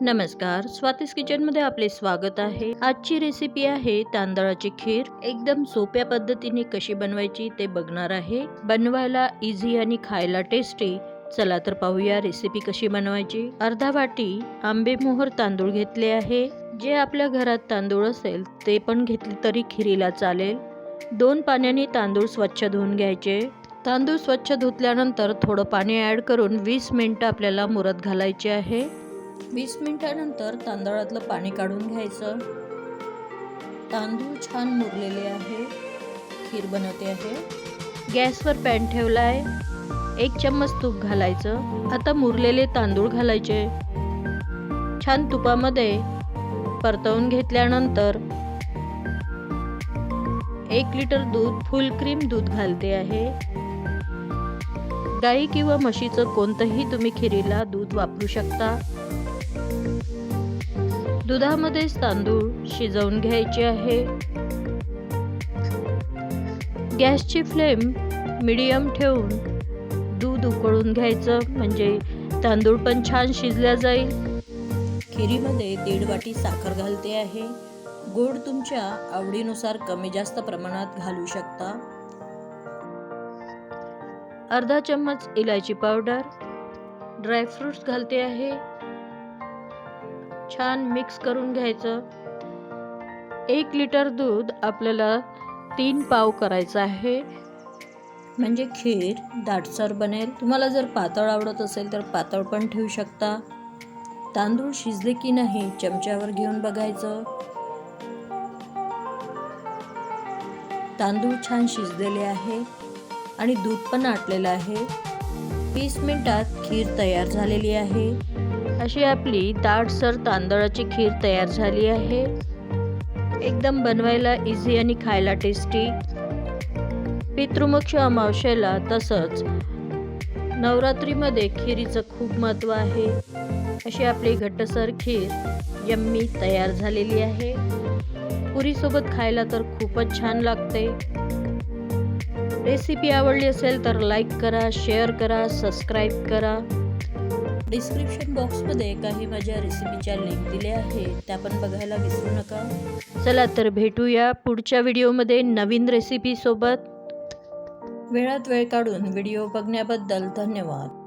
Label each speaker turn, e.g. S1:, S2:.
S1: नमस्कार. स्वातीस किचनमध्ये आपले स्वागत आहे. आजची रेसिपी आहे तांदळाची खीर. एकदम सोप्या पद्धतीने कशी बनवायची ते बघणार आहे. बनवायला इझी आणि खायला टेस्टी चला तर पाहूया रेसिपी कशी बनवायची. अर्धा वाटी आंबेमोहर तांदूळ घेतले आहे. जे आपल्या घरात तांदूळ असेल ते पण घेतले तरी खिरीला चालेल. दोन पाण्याने तांदूळ स्वच्छ धुवून घ्यायचे. तांदूळ स्वच्छ धुतल्यानंतर थोडं पाणी ॲड करून वीस मिनटं आपल्याला मुरत घालायचे आहे. वीस मिनिटानंतर तांदळातलं पाणी काढून घ्यायचं. तांदूळ छान मुरलेले आहे. खीर बनवते आहे. गॅसवर पॅन ठेवला आहे एक चम्मच तूप घालायचं. आता मुरलेले तांदूळ घालायचे. छान तुपामध्ये परतवून घेतल्यानंतर एक लिटर दूध फुल क्रीम दूध घालते आहे. गाई किंवा म्हशीचं कोणतंही तुम्ही खिरीला दूध वापरू शकता. दुधामध्येच तांदूळ शिजवून घ्यायचे आहे. गॅसची फ्लेम मिडियम ठेवून दूध उकळून घ्यायचं म्हणजे तांदूळ पण छान शिजल्या जाईल. खिरीमध्ये दीड वाटी साखर घालते आहे. गोड तुमच्या आवडीनुसार कमी जास्त प्रमाणात घालू शकता. अर्धा चम्मच इलायची पावडर. ड्रायफ्रुट्स घालते आहे. छान मिक्स करून घ्यायचं. एक लिटर दूध आपल्याला तीन पाव करायचं आहे. म्हणजे खीर दाटसर बनेल. तुम्हाला जर पातळ आवडत असेल तर पातळ पण ठेवू शकता. तांदूळ शिजले की नाही चमच्यावर घेऊन बघायचं. तांदूळ छान शिजलेले आहे आणि दूध पण आटलेलं आहे. वीस मिनटात खीर तयार झालेली आहे. अशी आपली दाटसर तांदळाची खीर तयार झाली आहे. एकदम बनवायला इझी आणि खायला टेस्टी पितृमोक्ष अमावशेला तसंच नवरात्रीमध्ये खिरीचं खूप महत्त्व आहे. अशी आपली घट्टसर खीर यम्मी तयार झालेली आहे. पुरीसोबत खायला तर खूपच छान लागते. रेसिपी आवडली असेल तर लाईक करा शेअर करा सबस्क्राईब करा. डिस्क्रिप्शन बॉक्समध्ये काही माझ्या रेसिपीच्या लिंक दिल्या आहेत. त्या पण बघायला विसरू नका. चला तर भेटूया पुढच्या व्हिडिओमध्ये नवीन रेसिपीसोबत वेळात वेळ काढून व्हिडिओ बघण्याबद्दल धन्यवाद.